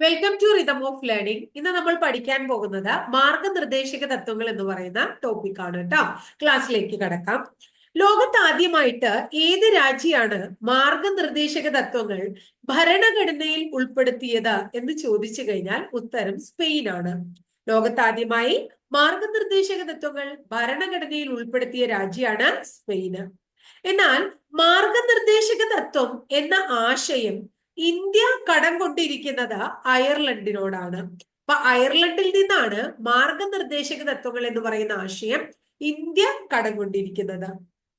Welcome to rhythm of learning ഇന്ന് നമ്മൾ പഠിക്കാൻ പോകുന്നത് മാർഗനിർദ്ദേശക തത്വങ്ങൾ എന്ന് പറയുന്ന ടോപ്പിക് ആണ് കേട്ടോ. ക്ലാസ്സിലേക്ക് കടക്കാം. ലോകത്ത് ആദ്യമായിട്ട് ഏത് രാജ്യമാണ് മാർഗനിർദ്ദേശക തത്വങ്ങൾ ഭരണഘടനയിൽ ഉൾപ്പെടുത്തിയത് എന്ന് ചോദിച്ചു കഴിഞ്ഞാൽ ഉത്തരം സ്പെയിൻ ആണ്. ലോകത്താദ്യമായി മാർഗനിർദ്ദേശക തത്വങ്ങൾ ഭരണഘടനയിൽ ഉൾപ്പെടുത്തിയ രാജ്യമാണ് സ്പെയിന് എന്നാൽ മാർഗനിർദ്ദേശക തത്വം എന്ന ആശയം ഇന്ത്യ കടം കൊണ്ടിരിക്കുന്നത് അയർലൻഡിനോടാണ്. അപ്പൊ അയർലൻഡിൽ നിന്നാണ് മാർഗനിർദ്ദേശക തത്വങ്ങൾ എന്ന് പറയുന്ന ആശയം ഇന്ത്യ കടം കൊണ്ടിരിക്കുന്നത്.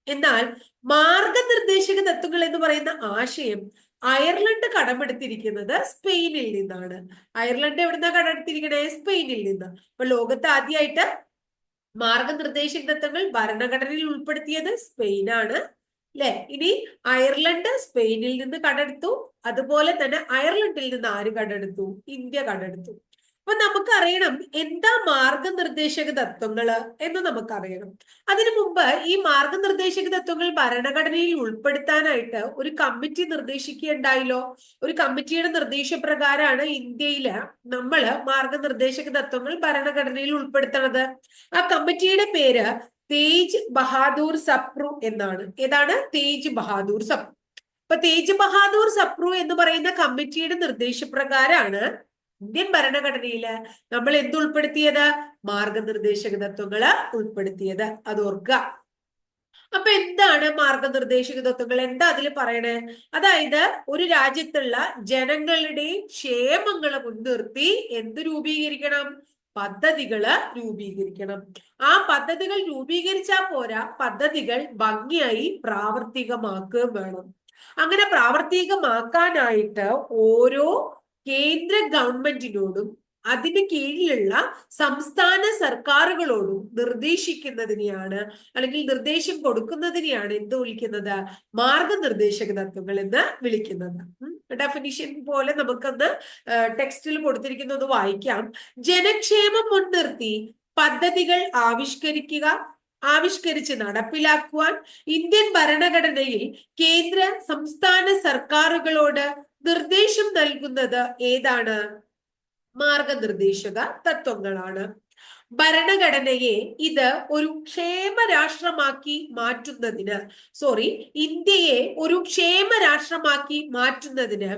എന്നാൽ മാർഗനിർദ്ദേശക തത്വങ്ങൾ എന്ന് പറയുന്ന ആശയം അയർലൻഡ് കടമെടുത്തിരിക്കുന്നത് സ്പെയിനിൽ നിന്നാണ്. അയർലൻഡ് എവിടുന്ന കടമെടുത്തിരിക്കണേ? സ്പെയിനിൽ നിന്ന്. അപ്പൊ ലോകത്ത് ആദ്യമായിട്ട് മാർഗനിർദ്ദേശക തത്വങ്ങൾ ഭരണഘടനയിൽ ഉൾപ്പെടുത്തിയത് സ്പെയിനാണ്. അല്ലെ ഇനി അയർലൻഡ് സ്പെയിനിൽ നിന്ന് കടെടുത്തു അതുപോലെ തന്നെ അയർലൻഡിൽ നിന്ന് ആര് കടെടുത്തു ഇന്ത്യ കടെടുത്തു അപ്പൊ നമുക്കറിയണം എന്താ മാർഗനിർദ്ദേശക തത്വങ്ങൾ എന്ന് നമുക്കറിയണം. അതിനു മുമ്പ് ഈ മാർഗനിർദ്ദേശക തത്വങ്ങൾ ഭരണഘടനയിൽ ഉൾപ്പെടുത്താനായിട്ട് ഒരു കമ്മിറ്റി നിർദ്ദേശിക്കുകയുണ്ടായല്ലോ. ഒരു കമ്മിറ്റിയുടെ നിർദ്ദേശപ്രകാരമാണ് ഇന്ത്യയിൽ നമ്മൾ മാർഗനിർദ്ദേശക തത്വങ്ങൾ ഭരണഘടനയിൽ ഉൾപ്പെടുത്തണത്. ആ കമ്മിറ്റിയുടെ പേര് തേജ് ബഹാദൂർ സപ്രു എന്നാണ്. ഏതാണ്? തേജ് ബഹാദൂർ സപ്രു. അപ്പൊ തേജ് ബഹാദൂർ സപ്രു എന്ന് പറയുന്ന കമ്മിറ്റിയുടെ നിർദ്ദേശപ്രകാരമാണ് ഇന്ത്യൻ ഭരണഘടനയിൽ നമ്മൾ എന്ത് ഉൾപ്പെടുത്തിയത്? മാർഗനിർദ്ദേശക തത്വങ്ങൾ ഉൾപ്പെടുത്തിയത്. അത് ഓർക്കുക. അപ്പൊ എന്താണ് മാർഗനിർദ്ദേശക തത്വങ്ങൾ? എന്താ അതിൽ പറയണേ? അതായത് ഒരു രാജ്യത്തുള്ള ജനങ്ങളുടെ ക്ഷേമങ്ങളെ മുൻനിർത്തി എന്ത് രൂപീകരിക്കണം? പദ്ധതികൾ രൂപീകരിക്കണം. ആ പദ്ധതികൾ രൂപീകരിച്ചാൽ പോരാ. പദ്ധതികൾ ഭംഗിയായി പ്രാവർത്തികമാക്കുകയും വേണം. അങ്ങനെ പ്രാവർത്തികമാക്കാനായിട്ട് ഓരോ കേന്ദ്ര ഗവൺമെന്റിനോടും അതിന് കീഴിലുള്ള സംസ്ഥാന സർക്കാരുകളോടും നിർദ്ദേശിക്കുന്നതിനെയാണ് അല്ലെങ്കിൽ നിർദ്ദേശം കൊടുക്കുന്നതിനെയാണ് എന്ത് വിളിക്കുന്നത്? മാർഗനിർദ്ദേശക തത്വങ്ങൾ എന്ന് വിളിക്കുന്നത്. ഡെഫിനിഷൻ പോലെ നമുക്കന്ന് ടെക്സ്റ്റിൽ കൊടുത്തിരിക്കുന്നത് വായിക്കാം. ജനക്ഷേമം മുൻനിർത്തി പദ്ധതികൾ ആവിഷ്കരിക്കുക ആവിഷ്കരിച്ച് നടപ്പിലാക്കുവാൻ ഇന്ത്യൻ ഭരണഘടനയിൽ കേന്ദ്ര സംസ്ഥാന സർക്കാരുകളോട് നിർദ്ദേശം നൽകുന്നത് ഏതാണ്? മാർഗനിർദ്ദേശക തത്വങ്ങളാണ്. ഭരണഘടനയെ ഇത് ഒരു ക്ഷേമ രാഷ്ട്രമാക്കി മാറ്റുന്നതിന് സോറി ഇന്ത്യയെ ഒരു ക്ഷേമ രാഷ്ട്രമാക്കി മാറ്റുന്നതിന്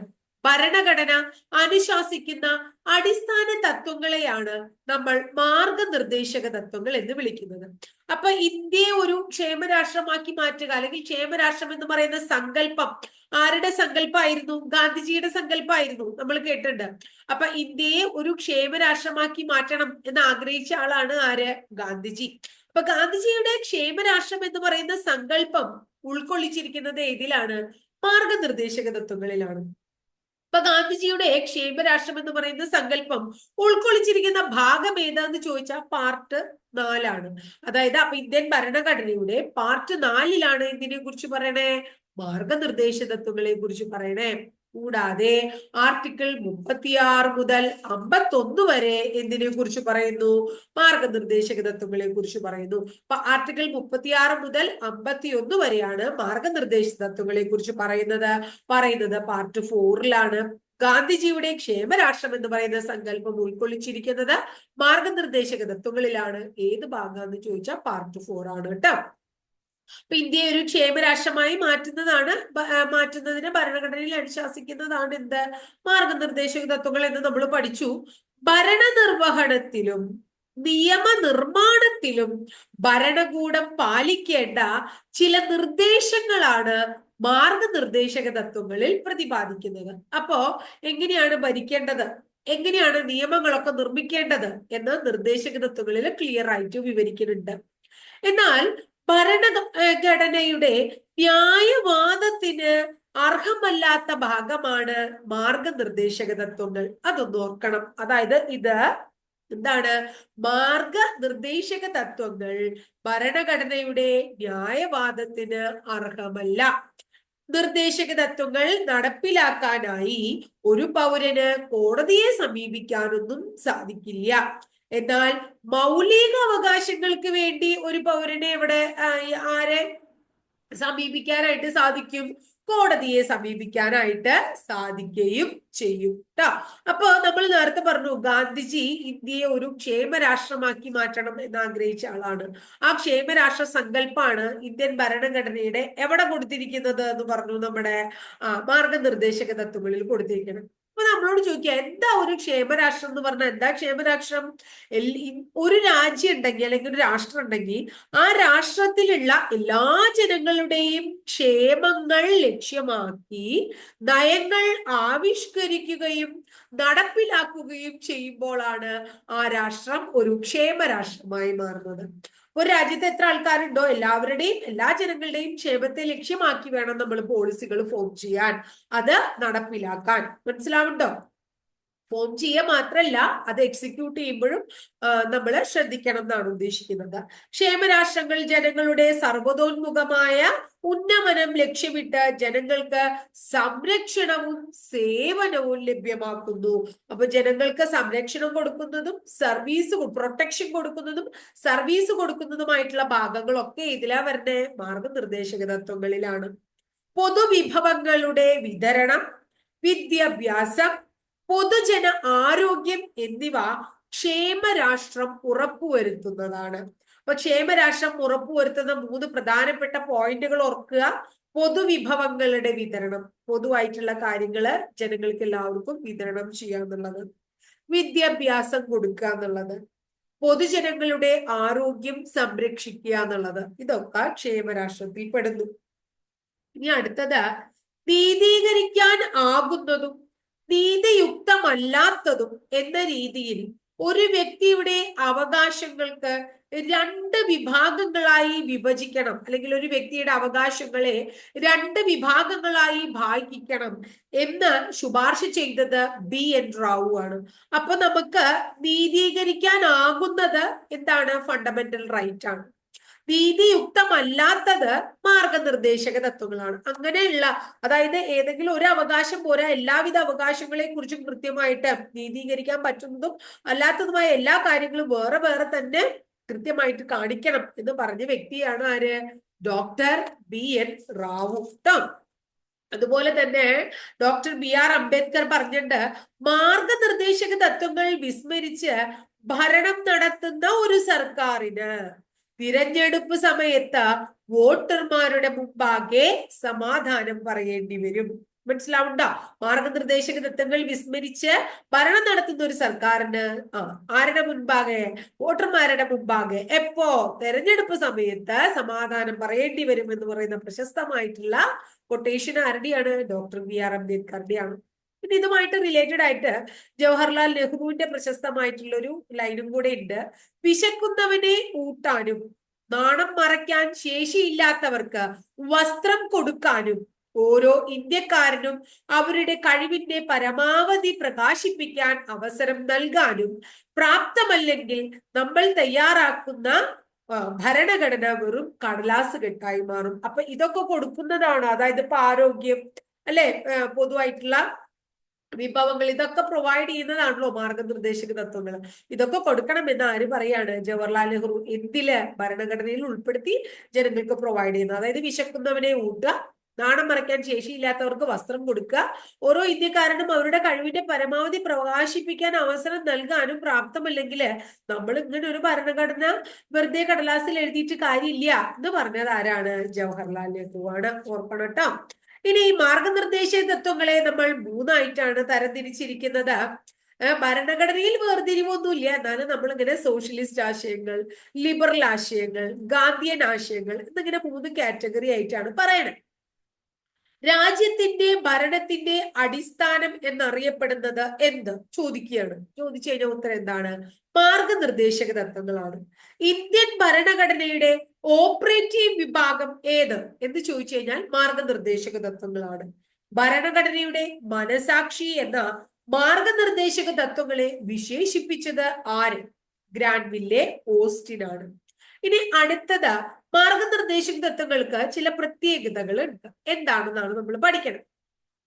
ഭരണഘടന അനുശാസിക്കുന്ന അടിസ്ഥാന തത്വങ്ങളെയാണ് നമ്മൾ മാർഗനിർദ്ദേശക തത്വങ്ങൾ എന്ന് വിളിക്കുന്നത്. അപ്പൊ ഇന്ത്യയെ ഒരു ക്ഷേമരാഷ്ട്രമാക്കി മാറ്റുക അല്ലെങ്കിൽ ക്ഷേമരാഷ്ട്രം എന്ന് പറയുന്ന സങ്കല്പം ആരുടെ സങ്കല്പമായിരുന്നു ഗാന്ധിജിയുടെ സങ്കല്പമായിരുന്നു നമ്മൾ കേട്ടിട്ടുണ്ട്. അപ്പൊ ഇന്ത്യയെ ഒരു ക്ഷേമരാഷ്ട്രമാക്കി മാറ്റണം എന്ന് ആഗ്രഹിച്ച ആളാണ് ആര്? ഗാന്ധിജി. അപ്പൊ ഗാന്ധിജിയുടെ ക്ഷേമരാഷ്ട്രം എന്ന് പറയുന്ന സങ്കല്പം ഉൾക്കൊള്ളിച്ചിരിക്കുന്നത് ഏതിലാണ്? മാർഗനിർദ്ദേശക തത്വങ്ങളിലാണ്. അപ്പൊ ഗാന്ധിജിയുടെ ക്ഷേമരാഷ്ട്രം എന്ന് പറയുന്ന സങ്കല്പം ഉൾക്കൊള്ളിച്ചിരിക്കുന്ന ഭാഗം ഏതാന്ന് ചോദിച്ചാൽ പാർട്ട് നാലാണ്. അതായത് അപ്പൊ ഇന്ത്യൻ ഭരണഘടനയുടെ പാർട്ട് നാലിലാണ് ഇതിനെ കുറിച്ച് പറയണേ? മാർഗനിർദ്ദേശ തത്വങ്ങളെ കുറിച്ച് പറയണേ. കൂടാതെ ആർട്ടിക്കിൾ മുപ്പത്തിയാറ് മുതൽ അമ്പത്തൊന്ന് വരെ എന്തിനെ കുറിച്ച് പറയുന്നു? മാർഗനിർദ്ദേശക തത്വങ്ങളെ കുറിച്ച് പറയുന്നു. അപ്പൊ ആർട്ടിക്കിൾ മുപ്പത്തിയാറ് മുതൽ അമ്പത്തി ഒന്ന് വരെയാണ് മാർഗനിർദ്ദേശ തത്വങ്ങളെ കുറിച്ച് പറയുന്നത്. പറയുന്നത് പാർട്ട് ഫോറിലാണ് ഗാന്ധിജിയുടെ ക്ഷേമരാഷ്ട്രം എന്ന് പറയുന്ന സങ്കല്പം ഉൾക്കൊള്ളിച്ചിരിക്കുന്നത് മാർഗനിർദ്ദേശക തത്വങ്ങളിലാണ്. ഏത് ഭാഗം ചോദിച്ചാൽ പാർട്ട് ഫോർ ആണ് കേട്ടോ. ഇന്ത്യയെ ഒരു ക്ഷേമരാഷ്ട്രമായി മാറ്റുന്നതാണ് മാറ്റുന്നതിന് ഭരണഘടനയിൽ അനുശാസിക്കുന്നതാണ് എന്ത്? മാർഗനിർദ്ദേശ തത്വങ്ങൾ എന്ന് നമ്മൾ പഠിച്ചു. ഭരണനിർവഹണത്തിലും നിയമനിർമ്മാണത്തിലും ഭരണകൂടം പാലിക്കേണ്ട ചില നിർദ്ദേശങ്ങളാണ് മാർഗനിർദ്ദേശക തത്വങ്ങളിൽ പ്രതിപാദിക്കുന്നത്. അപ്പോ എങ്ങനെയാണ് ഭരിക്കേണ്ടത്? എങ്ങനെയാണ് നിയമങ്ങളൊക്കെ നിർമ്മിക്കേണ്ടത് എന്ന് നിർദ്ദേശക തത്വങ്ങളിൽ ക്ലിയർ ആയിട്ട് വിവരിക്കുന്നുണ്ട്. എന്നാൽ ഭരണഘടനയുടെ ന്യായവാദത്തിന് അർഹമല്ലാത്ത ഭാഗമാണ് മാർഗനിർദ്ദേശക തത്വങ്ങൾ അതൊന്ന് ഓർക്കണം. അതായത് ഇത് എന്താണ്? മാർഗനിർദ്ദേശക തത്വങ്ങൾ ഭരണഘടനയുടെ ന്യായവാദത്തിന് അർഹമല്ല. നിർദ്ദേശക തത്വങ്ങൾ നടപ്പിലാക്കാനായി ഒരു പൗരന് കോടതിയെ സമീപിക്കാനൊന്നും സാധിക്കില്ല. എന്നാൽ മൗലിക അവകാശങ്ങൾക്ക് വേണ്ടി ഒരു പൗരനെ ഇവിടെ ആരെ സമീപിക്കാനായിട്ട് സാധിക്കും? കോടതിയെ സമീപിക്കാനായിട്ട് സാധിക്കുകയും ചെയ്യും കേട്ടോ അപ്പൊ നമ്മൾ നേരത്തെ പറഞ്ഞു ഗാന്ധിജി ഇന്ത്യയെ ഒരു ക്ഷേമരാഷ്ട്രമാക്കി മാറ്റണം എന്ന് ആഗ്രഹിച്ച ആളാണ്. ആ ക്ഷേമരാഷ്ട്ര സങ്കല്പാണ് ഇന്ത്യൻ ഭരണഘടനയുടെ എവിടെ കൊടുത്തിരിക്കുന്നത് എന്ന് പറഞ്ഞു നമ്മുടെ ആ മാർഗനിർദ്ദേശക തത്വങ്ങളിൽ കൊടുത്തിരിക്കുന്നത്. അപ്പൊ നമ്മളോട് ചോദിക്കുക എന്താ ഒരു ക്ഷേമരാഷ്ട്രം എന്ന് പറഞ്ഞാൽ എന്താ ക്ഷേമരാഷ്ട്രം? ഒരു രാജ്യം ഉണ്ടെങ്കിൽ അല്ലെങ്കിൽ ഒരു രാഷ്ട്രം ഉണ്ടെങ്കിൽ ആ രാഷ്ട്രത്തിലുള്ള എല്ലാ ജനങ്ങളുടെയും ക്ഷേമങ്ങൾ ലക്ഷ്യമാക്കി നയങ്ങൾ ആവിഷ്കരിക്കുകയും നടപ്പിലാക്കുകയും ചെയ്യുമ്പോഴാണ് ആ രാഷ്ട്രം ഒരു ക്ഷേമരാഷ്ട്രമായി മാറുന്നത്. ഒരു രാജ്യത്ത് എത്ര ആൾക്കാരുണ്ടോ? എല്ലാവരുടെയും എല്ലാ ജനങ്ങളുടെയും ക്ഷേമത്തെ ലക്ഷ്യമാക്കി വേണം നമ്മൾ പോളിസികൾ ഫോം ചെയ്യാൻ. അത് നടപ്പിലാക്കാൻ. മനസ്സിലാവുണ്ടോ? ഫോം ചെയ്യുക മാത്രല്ല അത് എക്സിക്യൂട്ട് ചെയ്യുമ്പോഴും നമ്മൾ ശ്രദ്ധിക്കണം എന്നാണ് ഉദ്ദേശിക്കുന്നത്. ക്ഷേമരാഷ്ട്രങ്ങൾ ജനങ്ങളുടെ സർവതോന്മുഖമായ ഉന്നമനം ലക്ഷ്യമിട്ട് ജനങ്ങൾക്ക് സംരക്ഷണവും സേവനവും ലഭ്യമാക്കുന്നു. അപ്പൊ ജനങ്ങൾക്ക് സംരക്ഷണം കൊടുക്കുന്നതും സർവീസ് പ്രൊട്ടക്ഷൻ കൊടുക്കുന്നതും സർവീസ് കൊടുക്കുന്നതുമായിട്ടുള്ള ഭാഗങ്ങളൊക്കെ ഇതിലാ വരുന്ന മാർഗനിർദ്ദേശക തത്വങ്ങളിലാണ്. പൊതുവിഭവങ്ങളുടെ വിതരണം വിദ്യാഭ്യാസം പൊതുജന ആരോഗ്യം എന്നിവ ക്ഷേമരാഷ്ട്രം ഉറപ്പുവരുത്തുന്നതാണ്. അപ്പൊ ക്ഷേമരാഷ്ട്രം ഉറപ്പുവരുത്തുന്ന മൂന്ന് പ്രധാനപ്പെട്ട പോയിന്റുകൾ ഓർക്കുക. പൊതുവിഭവങ്ങളുടെ വിതരണം പൊതുവായിട്ടുള്ള കാര്യങ്ങൾ ജനങ്ങൾക്ക് എല്ലാവർക്കും വിതരണം ചെയ്യുക എന്നുള്ളത്. വിദ്യാഭ്യാസം കൊടുക്കുക എന്നുള്ളത്. പൊതുജനങ്ങളുടെ ആരോഗ്യം സംരക്ഷിക്കുക എന്നുള്ളത്. ഇതൊക്കെ ക്ഷേമരാഷ്ട്രത്തിൽ പെടുന്നു. ഇനി അടുത്തത് നീതീകരിക്കാൻ ആകുന്നതും നീതിയുക്തമല്ലാത്തതും എന്ന രീതിയിൽ ഒരു വ്യക്തിയുടെ അവകാശങ്ങൾക്ക് രണ്ട് വിഭാഗങ്ങളായി വിഭജിക്കണം. അല്ലെങ്കിൽ ഒരു വ്യക്തിയുടെ അവകാശങ്ങളെ രണ്ട് വിഭാഗങ്ങളായി ഭാഗിക്കണം എന്ന് ശുപാർശ ചെയ്തത് ബി എൻ റാവു ആണ്. അപ്പൊ നമുക്ക് നീതീകരിക്കാനാകുന്നത് എന്താണ്? ഫണ്ടമെന്റൽ റൈറ്റ് ആണ്. നീതിയുക്തമല്ലാത്തത് മാർഗനിർദ്ദേശക തത്വങ്ങളാണ്. അങ്ങനെയുള്ള അതായത് ഏതെങ്കിലും ഒരു അവകാശം പോരാ എല്ലാവിധ അവകാശങ്ങളെ കുറിച്ചും കൃത്യമായിട്ട് നീതീകരിക്കാൻ പറ്റുന്നതും അല്ലാത്തതുമായ എല്ലാ കാര്യങ്ങളും വേറെ വേറെ തന്നെ കൃത്യമായിട്ട് കാണിക്കണം എന്ന് പറഞ്ഞ വ്യക്തിയാണ് ആര്? Doctor B N Rao. അതുപോലെ തന്നെ ഡോക്ടർ ബി ആർ അംബേദ്കർ പറഞ്ഞിട്ടുണ്ട് മാർഗനിർദ്ദേശക തത്വങ്ങൾ വിസ്മരിച്ച് ഭരണം നടത്തുന്ന ഒരു സർക്കാരിന്. തിരഞ്ഞെടുപ്പ് സമയത്ത് വോട്ടർമാരുടെ മുമ്പാകെ സമാധാനം പറയേണ്ടി വരും. മനസ്സിലാവണ്ട? മാർഗനിർദ്ദേശക തത്വങ്ങൾ വിസ്മരിച്ച് ഭരണം നടത്തുന്ന ഒരു സർക്കാരിന് ആ ആരുടെ മുൻപാകെ? വോട്ടർമാരുടെ മുമ്പാകെ. എപ്പോ? തെരഞ്ഞെടുപ്പ് സമയത്ത് സമാധാനം പറയേണ്ടി വരും എന്ന് പറയുന്ന പ്രശസ്തമായിട്ടുള്ള കൊട്ടേഷൻ ആരുടെയാണ്? ഡോക്ടർ ബി ആർ അംബേദ്കറുടെയാണ് പിന്നെ ഇതുമായിട്ട് റിലേറ്റഡ് ആയിട്ട് ജവഹർലാൽ നെഹ്റുവിന്റെ പ്രശസ്തമായിട്ടുള്ള ഒരു ലൈനും കൂടെ ഉണ്ട് വിശക്കുന്നവനെ ഊട്ടാനും നാണം മറയ്ക്കാൻ ശേഷിയില്ലാത്തവർക്ക് വസ്ത്രം കൊടുക്കാനും ഓരോ ഇന്ത്യക്കാരനും അവരുടെ കഴിവിന്റെ പരമാവധി പ്രകാശിപ്പിക്കാൻ അവസരം നൽകാനും പ്രാപ്തമല്ലെങ്കിൽ നമ്മൾ തയ്യാറാക്കുന്ന ഭരണഘടന വെറും കടലാസ് കെട്ടായി മാറും. അപ്പൊ ഇതൊക്കെ കൊടുക്കുന്നതാണ് അതായത് ഇപ്പൊ ആരോഗ്യം അല്ലെ? പൊതുവായിട്ടുള്ള വിഭവങ്ങൾ. ഇതൊക്കെ പ്രൊവൈഡ് ചെയ്യുന്നതാണല്ലോ മാർഗനിർദ്ദേശക തത്വങ്ങൾ ഇതൊക്കെ കൊടുക്കണമെന്ന് ആര് പറയാണ്? ജവഹർലാൽ നെഹ്റു എന്തിൽ ഭരണഘടനയിൽ ഉൾപ്പെടുത്തി ജനങ്ങൾക്ക് പ്രൊവൈഡ് ചെയ്യുന്നത്. അതായത് വിശക്കുന്നവനെ ഊട്ടുക നാണം മറയ്ക്കാൻ ശേഷിയില്ലാത്തവർക്ക് വസ്ത്രം കൊടുക്കുക ഓരോ ഇന്ത്യക്കാരനും അവരുടെ കഴിവിന്റെ പരമാവധി പ്രകാശിപ്പിക്കാൻ അവസരം നൽകാനും പ്രാപ്തമല്ലെങ്കിൽ നമ്മൾ ഇങ്ങനെ ഒരു ഭരണഘടന വെറുതെ കടലാസിൽ എഴുതിയിട്ട് കാര്യമില്ല എന്ന് പറഞ്ഞത് ആരാണ്? ജവഹർലാൽ നെഹ്റു ആണ് ഓർക്കണം കേട്ടോ. ഇനി ഈ മാർഗനിർദ്ദേശ തത്വങ്ങളെ നമ്മൾ മൂന്നായിട്ടാണ് തരംതിരിച്ചിരിക്കുന്നത്. ഭരണഘടനയിൽ വേർതിരിവൊന്നുമില്ല. എന്നാലും നമ്മളിങ്ങനെ സോഷ്യലിസ്റ്റ് ആശയങ്ങൾ ലിബറൽ ആശയങ്ങൾ ഗാന്ധിയൻ ആശയങ്ങൾ എന്നിങ്ങനെ മൂന്ന് കാറ്റഗറി ആയിട്ടാണ് പറയണത് രാജ്യത്തിന്റെ ഭരണത്തിന്റെ അടിസ്ഥാനം എന്നറിയപ്പെടുന്നത് എന്ത്? ചോദിക്കുകയാണ്. ചോദിച്ചു കഴിഞ്ഞാൽ ഉത്തരം എന്താണ്? മാർഗനിർദ്ദേശക തത്വങ്ങളാണ്. ഇന്ത്യൻ ഭരണഘടനയുടെ ഓപ്പറേറ്റീവ് വിഭാഗം ഏത് എന്ന് ചോദിച്ചു കഴിഞ്ഞാൽ മാർഗനിർദ്ദേശക തത്വങ്ങളാണ്. ഭരണഘടനയുടെ മനസാക്ഷി എന്ന മാർഗനിർദ്ദേശക തത്വങ്ങളെ വിശേഷിപ്പിച്ചത് ആര്? ഗ്രാൻവില്ലെ ഓസ്റ്റിൻ ആണ് ഇനി അടുത്തത് മാർഗനിർദ്ദേശക തത്വങ്ങൾക്ക് ചില പ്രത്യേകതകൾ ഉണ്ട്. എന്താണെന്നാണ് നമ്മൾ പഠിക്കണം.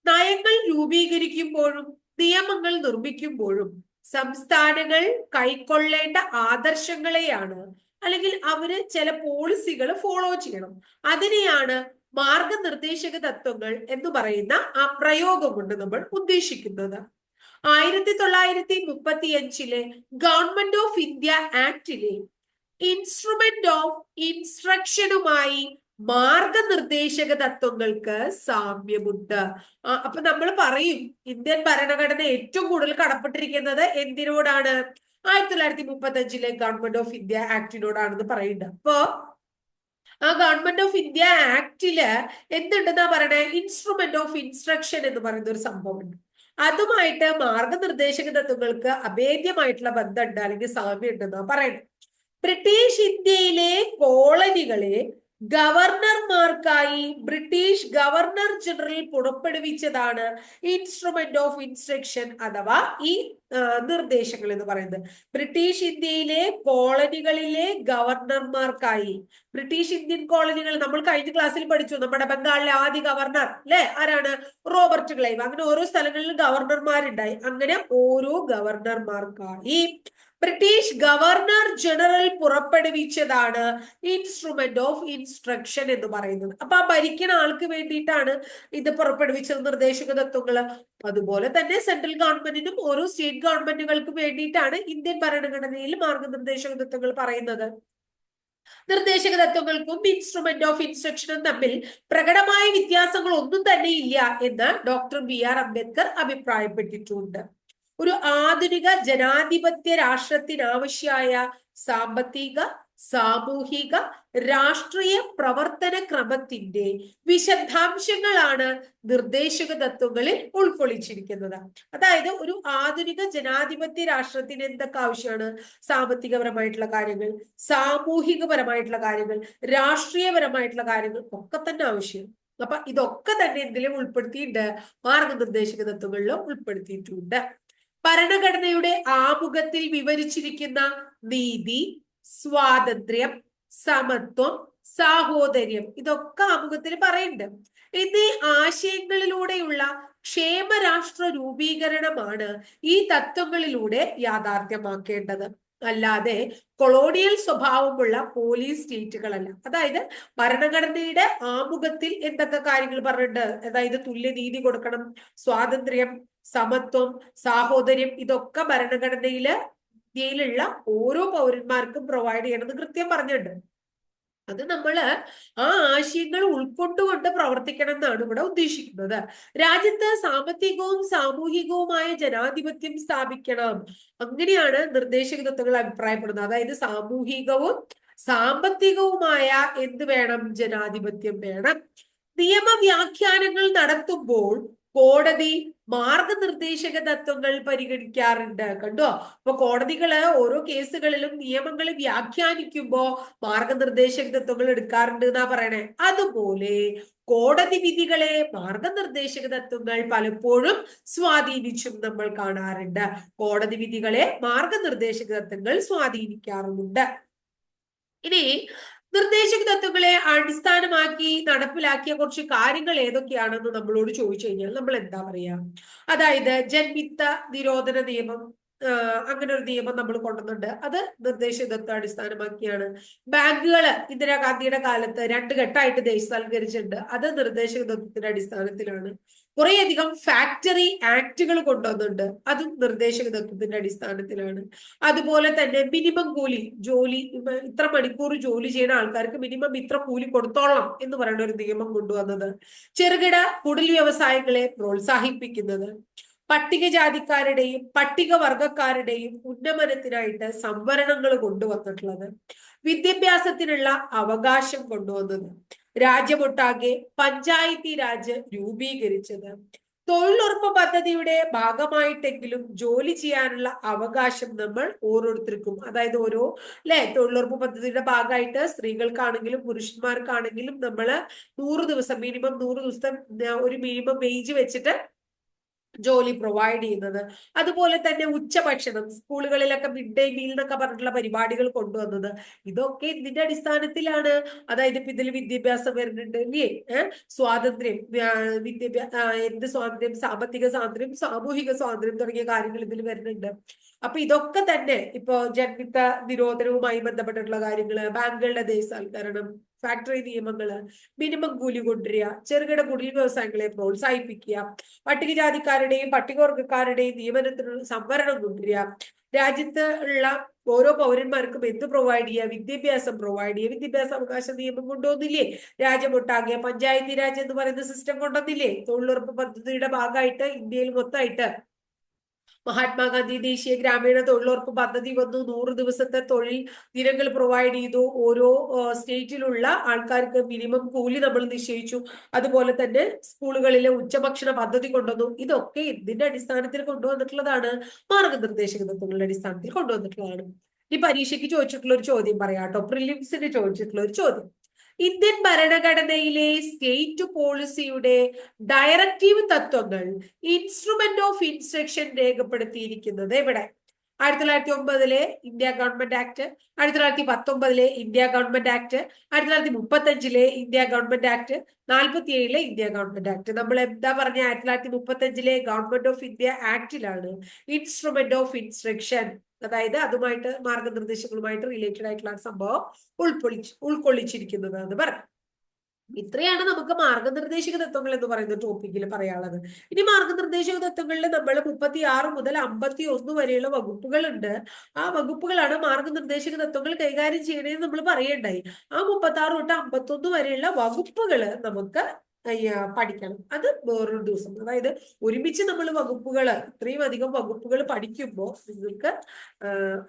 നയങ്ങൾ രൂപീകരിക്കുമ്പോഴും നിയമങ്ങൾ നിർമ്മിക്കുമ്പോഴും സംസ്ഥാനങ്ങൾ കൈക്കൊള്ളേണ്ട ആദർശങ്ങളെയാണ് അല്ലെങ്കിൽ അവർ ചില പോളിസികൾ ഫോളോ ചെയ്യണം. അതിനെയാണ് മാർഗനിർദ്ദേശക തത്വങ്ങൾ എന്ന് പറയുന്ന ആ പ്രയോഗം കൊണ്ട് നമ്മൾ ഉദ്ദേശിക്കുന്നത്. ആയിരത്തി തൊള്ളായിരത്തി മുപ്പത്തി അഞ്ചിലെ ഗവൺമെന്റ് ഓഫ് ഇന്ത്യ ആക്ടിലെ ഇൻസ്ട്രുമെന്റ് ഓഫ് ഇൻസ്ട്രക്ഷനുമായി മാർഗനിർദ്ദേശക തത്വങ്ങൾക്ക് സാമ്യമുണ്ട്. അപ്പൊ നമ്മൾ പറയും ഇന്ത്യൻ ഭരണഘടന ഏറ്റവും കൂടുതൽ കടപ്പെട്ടിരിക്കുന്നത് എന്തിനോടാണ്? ആയിരത്തി തൊള്ളായിരത്തി മുപ്പത്തി അഞ്ചിലെ ഗവൺമെന്റ് ഓഫ് ഇന്ത്യ ആക്ടിനോടാണെന്ന് പറയുന്നത് അപ്പോ ആ ഗവൺമെന്റ് ഓഫ് ഇന്ത്യ ആക്ടിൽ എന്തുണ്ടെന്നാ പറയണേ? ഇൻസ്ട്രുമെന്റ് ഓഫ് ഇൻസ്ട്രക്ഷൻ എന്ന് പറയുന്ന ഒരു സംഭവമുണ്ട്. അതുമായിട്ട് മാർഗനിർദ്ദേശക തത്വങ്ങൾക്ക് അഭേദ്യമായിട്ടുള്ള ബന്ധമുണ്ട് അല്ലെങ്കിൽ സാമ്യം ഉണ്ടെന്നാ പറയുന്നത് ബ്രിട്ടീഷ് ഇന്ത്യയിലെ കോളനികളെ ഗവർണർമാർക്കായി ബ്രിട്ടീഷ് ഗവർണർ ജനറൽ പുറപ്പെടുവിച്ചതാണ് ഇൻസ്ട്രുമെന്റ് ഓഫ് ഇൻസ്ട്രക്ഷൻ അഥവാ ഈ നിർദ്ദേശങ്ങൾ എന്ന് പറയുന്നത്. ബ്രിട്ടീഷ് ഇന്ത്യയിലെ കോളനികളിലെ ഗവർണർമാർക്കായി ബ്രിട്ടീഷ് ഇന്ത്യൻ കോളനികൾ നമ്മൾ കഴിഞ്ഞ ക്ലാസ്സിൽ പഠിച്ചു. നമ്മുടെ ബംഗാളിലെ ആദ്യ ഗവർണർ അല്ലെ ആരാണ്? Robert Clive. അങ്ങനെ ഓരോ സ്ഥലങ്ങളിൽ ഗവർണർമാരുണ്ടായി. അങ്ങനെ ഓരോ ഗവർണർമാർക്കായി. ബ്രിട്ടീഷ് ഗവർണർ ജനറൽ പുറപ്പെടുവിച്ചതാണ് ഇൻസ്ട്രുമെന്റ് ഓഫ് ഇൻസ്ട്രക്ഷൻ എന്ന് പറയുന്നത്. അപ്പൊ ആ ഭരിക്കുന്ന ആൾക്ക് വേണ്ടിയിട്ടാണ് ഇത് പുറപ്പെടുവിച്ച നിർദ്ദേശക തത്വങ്ങൾ അതുപോലെ തന്നെ സെൻട്രൽ ഗവൺമെന്റിനും ഓരോ സ്റ്റേറ്റ് ഗവൺമെന്റുകൾക്കും വേണ്ടിയിട്ടാണ് ഇന്ത്യൻ ഭരണഘടനയിൽ മാർഗനിർദ്ദേശക തത്വങ്ങൾ പറയുന്നത്. നിർദ്ദേശക തത്വങ്ങൾക്കും ഇൻസ്ട്രുമെന്റ് ഓഫ് ഇൻസ്ട്രക്ഷനും തമ്മിൽ പ്രകടമായ വ്യത്യാസങ്ങൾ ഒന്നും തന്നെ ഇല്ല എന്ന് ഡോക്ടർ ബി ആർ അംബേദ്കർ അഭിപ്രായപ്പെട്ടിട്ടുണ്ട്. ഒരു ആധുനിക ജനാധിപത്യ രാഷ്ട്രത്തിനാവശ്യമായ സാമ്പത്തിക സാമൂഹിക രാഷ്ട്രീയ പ്രവർത്തന ക്രമത്തിന്റെ വിശദാംശങ്ങളാണ് നിർദ്ദേശക തത്വങ്ങളിൽ ഉൾക്കൊള്ളിച്ചിരിക്കുന്നത്. അതായത് ഒരു ആധുനിക ജനാധിപത്യ രാഷ്ട്രത്തിന് എന്തൊക്കെ ആവശ്യമാണ്? സാമ്പത്തികപരമായിട്ടുള്ള കാര്യങ്ങൾ സാമൂഹികപരമായിട്ടുള്ള കാര്യങ്ങൾ രാഷ്ട്രീയപരമായിട്ടുള്ള കാര്യങ്ങൾ ഒക്കെ തന്നെ ആവശ്യം. അപ്പൊ ഇതൊക്കെ തന്നെ എന്തിലും ഉൾപ്പെടുത്തിയിട്ടുണ്ട് മാർഗനിർദ്ദേശക തത്വങ്ങളിലും ഉൾപ്പെടുത്തിയിട്ടുണ്ട്. ഭരണഘടനയുടെ ആമുഖത്തിൽ വിവരിച്ചിരിക്കുന്ന നീതി സ്വാതന്ത്ര്യം സമത്വം സാഹോദര്യം ഇതൊക്കെ ആമുഖത്തിൽ പറയുന്നുണ്ട്. എന്നീ ആശയങ്ങളിലൂടെയുള്ള ക്ഷേമരാഷ്ട്ര രൂപീകരണമാണ് ഈ തത്വങ്ങളിലൂടെ യാഥാർത്ഥ്യമാക്കേണ്ടത്. അല്ലാതെ കൊളോണിയൽ സ്വഭാവമുള്ള പോലീസ് സ്റ്റേറ്റുകളല്ല. അതായത് ഭരണഘടനയുടെ ആമുഖത്തിൽ എന്തൊക്കെ കാര്യങ്ങൾ പറഞ്ഞിട്ടുണ്ട്? അതായത് തുല്യനീതി കൊടുക്കണം സ്വാതന്ത്ര്യം സമത്വം സാഹോദര്യം ഇതൊക്കെ ഭരണഘടനയിൽ ഇന്ത്യയിലുള്ള ഓരോ പൗരന്മാർക്കും പ്രൊവൈഡ് ചെയ്യണമെന്ന് കൃത്യം പറഞ്ഞിട്ടുണ്ട്. അത് നമ്മൾ ആ ആശയങ്ങൾ ഉൾക്കൊണ്ടുകൊണ്ട് പ്രവർത്തിക്കണം എന്നാണ് ഇവിടെ ഉദ്ദേശിക്കുന്നത്. രാജ്യത്ത് സാമ്പത്തികവും സാമൂഹികവുമായ ജനാധിപത്യം സ്ഥാപിക്കണം. അങ്ങനെയാണ് നിർദ്ദേശക തത്വങ്ങൾ അഭിപ്രായപ്പെടുന്നത്. അതായത് സാമൂഹികവും സാമ്പത്തികവുമായ എന്ത് വേണം? ജനാധിപത്യം വേണം. നിയമവ്യാഖ്യാനങ്ങൾ നടത്തുമ്പോൾ കോടതി മാർഗനിർദ്ദേശക തത്വങ്ങൾ പരിഗണിക്കാറുണ്ട്. കണ്ടോ? അപ്പൊ കോടതികൾ ഓരോ കേസുകളിലും നിയമങ്ങൾ വ്യാഖ്യാനിക്കുമ്പോ മാർഗനിർദ്ദേശക തത്വങ്ങൾ എടുക്കാറുണ്ട് എന്നാ പറയണേ? അതുപോലെ കോടതി വിധികളെ മാർഗനിർദ്ദേശക തത്വങ്ങൾ പലപ്പോഴും സ്വാധീനിച്ചും നമ്മൾ കാണാറുണ്ട്. കോടതി വിധികളെ മാർഗനിർദ്ദേശക തത്വങ്ങൾ സ്വാധീനിക്കാറുമുണ്ട്. ഇനി നിർദ്ദേശക തത്വങ്ങളെ അടിസ്ഥാനമാക്കി നടപ്പിലാക്കിയ കുറച്ച് കാര്യങ്ങൾ ഏതൊക്കെയാണെന്ന് നമ്മളോട് ചോദിച്ചു കഴിഞ്ഞാൽ നമ്മൾ എന്താ പറയാ? അതായത് ജന്മിത്ത നിരോധന നിയമം അങ്ങനെ ഒരു നിയമം നമ്മൾ കൊണ്ടുവന്നുണ്ട് അത് നിർദ്ദേശതത്വം അടിസ്ഥാനമാക്കിയാണ്. ബാങ്കുകൾ ഇന്ദിരാഗാന്ധിയുടെ കാലത്ത് രണ്ട് ഘട്ടമായിട്ട് ദേശസാൽക്കരിച്ചിട്ടുണ്ട് അത് നിർദ്ദേശകത്വത്തിന്റെ അടിസ്ഥാനത്തിലാണ്. കുറേയധികം ഫാക്ടറി ആക്ടുകൾ കൊണ്ടുവന്നുണ്ട് അതും നിർദ്ദേശക തത്വത്തിന്റെ അടിസ്ഥാനത്തിലാണ്. അതുപോലെ തന്നെ മിനിമം കൂലി ജോലി ഇത്ര മണിക്കൂർ ജോലി ചെയ്യുന്ന ആൾക്കാർക്ക് മിനിമം ഇത്ര കൂലി കൊടുത്തോളാം എന്ന് പറയുന്ന ഒരു നിയമം കൊണ്ടുവന്നത്. ചെറുകിട കുടിൽ വ്യവസായങ്ങളെ പ്രോത്സാഹിപ്പിക്കുന്നത്. പട്ടികജാതിക്കാരുടെയും പട്ടികവർഗക്കാരുടെയും ഉന്നമനത്തിനായിട്ട് സംവരണങ്ങൾ കൊണ്ടുവന്നിട്ടുള്ളത്. വിദ്യാഭ്യാസത്തിനുള്ള അവകാശം കൊണ്ടുവന്നത്. രാജ്യമൊട്ടാകെ പഞ്ചായത്തി രാജ് രൂപീകരിച്ചത്. തൊഴിലുറപ്പ് പദ്ധതിയുടെ ഭാഗമായിട്ടെങ്കിലും ജോലി ചെയ്യാനുള്ള അവകാശം നമ്മൾ ഓരോരുത്തർക്കും അതായത് ഓരോ അല്ലെ തൊഴിലുറപ്പ് പദ്ധതിയുടെ ഭാഗമായിട്ട് സ്ത്രീകൾക്കാണെങ്കിലും പുരുഷന്മാർക്കാണെങ്കിലും നമ്മൾ നൂറ് ദിവസം മിനിമം നൂറ് ദിവസം ഒരു മിനിമം വേജ് വെച്ചിട്ട് ജോലി പ്രൊവൈഡ് ചെയ്യുന്നത്. അതുപോലെ തന്നെ ഉച്ചഭക്ഷണം സ്കൂളുകളിലൊക്കെ മിഡ് ഡേ മീൽ എന്നൊക്കെ പറഞ്ഞിട്ടുള്ള പരിപാടികൾ കൊണ്ടുവന്നത്. ഇതൊക്കെ ഇതിന്റെ അടിസ്ഥാനത്തിലാണ്. അതായത് ഇപ്പൊ ഇതിൽ വിദ്യാഭ്യാസം വരുന്നുണ്ട്. ഇല്ലേ? സ്വാതന്ത്ര്യം വിദ്യാഭ്യാസ എന്ത് സ്വാതന്ത്ര്യം? സാമ്പത്തിക സ്വാതന്ത്ര്യം സാമൂഹിക സ്വാതന്ത്ര്യം തുടങ്ങിയ കാര്യങ്ങൾ ഇതിൽ വരുന്നുണ്ട്. അപ്പൊ ഇതൊക്കെ തന്നെ ഇപ്പോ ജന്മിത്ത നിരോധനവുമായി ബന്ധപ്പെട്ടിട്ടുള്ള കാര്യങ്ങൾ ബാങ്കുകളുടെ ദേശസാൽക്കരണം ഫാക്ടറി നിയമങ്ങൾ മിനിമം കൂലി കൊണ്ടുവരിക ചെറുകിട കുടിൽ വ്യവസായങ്ങളെ പ്രോത്സാഹിപ്പിക്കുക പട്ടികജാതിക്കാരുടെയും പട്ടികവർഗക്കാരുടെയും നിയമനത്തിനുള്ള സംവരണം കൊണ്ടുവരിക. രാജ്യത്ത് ഉള്ള ഓരോ പൗരന്മാർക്കും എന്ത് പ്രൊവൈഡ് ചെയ്യുക വിദ്യാഭ്യാസം പ്രൊവൈഡ് ചെയ്യുക വിദ്യാഭ്യാസ അവകാശ നിയമം കൊണ്ടുവന്നില്ലേ? രാജ്യമൊട്ടാകെ പഞ്ചായത്തി രാജ് എന്ന് പറയുന്ന സിസ്റ്റം കൊണ്ടുവന്നില്ലേ? തൊഴിലുറപ്പ് പദ്ധതിയുടെ ഭാഗമായിട്ട് ഇന്ത്യയിൽ മൊത്തമായിട്ട്. മഹാത്മാഗാന്ധി ദേശീയ ഗ്രാമീണ തൊഴിലുറപ്പ് പദ്ധതി വന്നു. നൂറ് ദിവസത്തെ തൊഴിൽ ദിനങ്ങൾ പ്രൊവൈഡ് ചെയ്തു. ഓരോ സ്റ്റേറ്റിലുള്ള ആൾക്കാർക്ക് മിനിമം കൂലി നമ്മൾ നിശ്ചയിച്ചു. അതുപോലെ തന്നെ സ്കൂളുകളിലെ ഉച്ചഭക്ഷണ പദ്ധതി കൊണ്ടുവന്നു. ഇതൊക്കെ എന്തിന്റെ അടിസ്ഥാനത്തിൽ കൊണ്ടുവന്നിട്ടുള്ളതാണ്? മാർഗനിർദ്ദേശക തത്വങ്ങളുടെ അടിസ്ഥാനത്തിൽ കൊണ്ടുവന്നിട്ടുള്ളതാണ്. ഈ പരീക്ഷയ്ക്ക് ചോദിച്ചിട്ടുള്ള ഒരു ചോദ്യം പറയാട്ടോ പ്രിലിംസിന് ചോദിച്ചിട്ടുള്ള ഒരു ചോദ്യം. ഇന്ത്യൻ ഭരണഘടനയിലെ സ്റ്റേറ്റ് പോളിസിയുടെ ഡയറക്റ്റീവ് തത്വങ്ങൾ ഇൻസ്ട്രുമെന്റ് ഓഫ് ഇൻസ്ട്രക്ഷൻ രേഖപ്പെടുത്തിയിരിക്കുന്നത് എവിടെ? ആയിരത്തി തൊള്ളായിരത്തി ഒമ്പതിലെ ഇന്ത്യ ഗവൺമെന്റ് ആക്ട് ആയിരത്തി തൊള്ളായിരത്തി പത്തൊമ്പതിലെ ഇന്ത്യ ഗവൺമെന്റ് ആക്ട് ആയിരത്തി തൊള്ളായിരത്തി മുപ്പത്തി അഞ്ചിലെ ഇന്ത്യ ഗവൺമെന്റ് ആക്ട് നാൽപ്പത്തി ഏഴിലെ ഇന്ത്യ ഗവൺമെന്റ് ആക്ട്. നമ്മൾ എന്താ പറഞ്ഞ? ആയിരത്തി തൊള്ളായിരത്തി മുപ്പത്തി അഞ്ചിലെ ഗവൺമെന്റ് ഓഫ് ഇന്ത്യ ആക്ടിലാണ് ഇൻസ്ട്രുമെന്റ് ഓഫ് ഇൻസ്ട്രക്ഷൻ അതായത് അതുമായിട്ട് മാർഗനിർദ്ദേശങ്ങളുമായിട്ട് റിലേറ്റഡ് ആയിട്ടുള്ള സംഭവം ഉൾക്കൊള്ളിച്ച് ഉൾക്കൊള്ളിച്ചിരിക്കുന്നത് എന്ന് പറഞ്ഞു. ഇത്രയാണ് നമുക്ക് മാർഗനിർദ്ദേശക തത്വങ്ങൾ എന്ന് പറയുന്ന ടോപ്പിക്കിൽ പറയാനുള്ളത്. ഇനി മാർഗനിർദ്ദേശക തത്വങ്ങളിൽ നമ്മൾ മുപ്പത്തി ആറ് മുതൽ അമ്പത്തി ഒന്ന് വരെയുള്ള വകുപ്പുകളുണ്ട്. ആ വകുപ്പുകളാണ് മാർഗനിർദ്ദേശക തത്വങ്ങൾ കൈകാര്യം ചെയ്യണേന്ന് നമ്മൾ പറയണ്ടായി. ആ മുപ്പത്തി ആറ് തൊട്ട് അമ്പത്തി ഒന്ന് വരെയുള്ള വകുപ്പുകൾ നമുക്ക് പഠിക്കണം. അത് വേറൊരു ദിവസം. അതായത് ഒരുമിച്ച് നമ്മൾ വകുപ്പുകൾ ഇത്രയും അധികം വകുപ്പുകൾ പഠിക്കുമ്പോൾ നിങ്ങൾക്ക്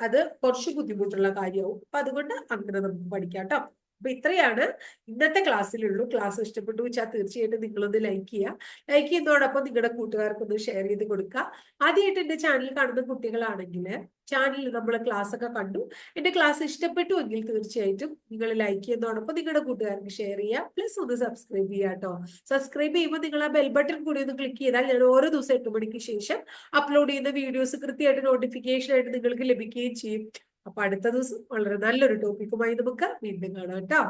അത് കുറച്ച് ബുദ്ധിമുട്ടുള്ള കാര്യമാവും. അപ്പൊ അതുകൊണ്ട് അങ്ങനെ നമുക്ക് പഠിക്കാം കേട്ടോ. അപ്പൊ ഇത്രയാണ് ഇന്നത്തെ ക്ലാസ്സിലുള്ളൂ. ക്ലാസ് ഇഷ്ടപ്പെട്ടു വെച്ചാൽ തീർച്ചയായിട്ടും നിങ്ങളൊന്ന് ലൈക്ക് ചെയ്യുക ലൈക്ക് ചെയ്യുന്നതോടൊപ്പം നിങ്ങളുടെ കൂട്ടുകാർക്കൊന്ന് ഷെയർ ചെയ്ത് കൊടുക്കുക ആദ്യമായിട്ട് എന്റെ ചാനൽ കാണുന്ന കുട്ടികളാണെങ്കിൽ ചാനലിൽ നമ്മൾ ക്ലാസ് ഒക്കെ കണ്ടു. എന്റെ ക്ലാസ് ഇഷ്ടപ്പെട്ടു എങ്കിൽ തീർച്ചയായിട്ടും നിങ്ങൾ ലൈക്ക് ചെയ്യുന്നതോടൊപ്പം നിങ്ങളുടെ കൂട്ടുകാർക്ക് ഷെയർ ചെയ്യുക പ്ലസ് ഒന്ന് സബ്സ്ക്രൈബ് ചെയ്യുക കേട്ടോ സബ്സ്ക്രൈബ് ചെയ്യുമ്പോൾ നിങ്ങൾ ആ ബെൽ ബട്ടൺ കൂടി ഒന്ന് ക്ലിക്ക് ചെയ്താൽ ഞാൻ ഓരോ ദിവസം എട്ട് മണിക്ക് ശേഷം അപ്ലോഡ് ചെയ്യുന്ന വീഡിയോസ് കൃത്യമായിട്ട് നോട്ടിഫിക്കേഷൻ ആയിട്ട് നിങ്ങൾക്ക് ലഭിക്കുകയും ചെയ്യും. അപ്പൊ അടുത്ത ദിവസം വളരെ നല്ലൊരു ടോപ്പിക്കുമായി നമുക്ക് വീണ്ടും കാണാം കേട്ടോ.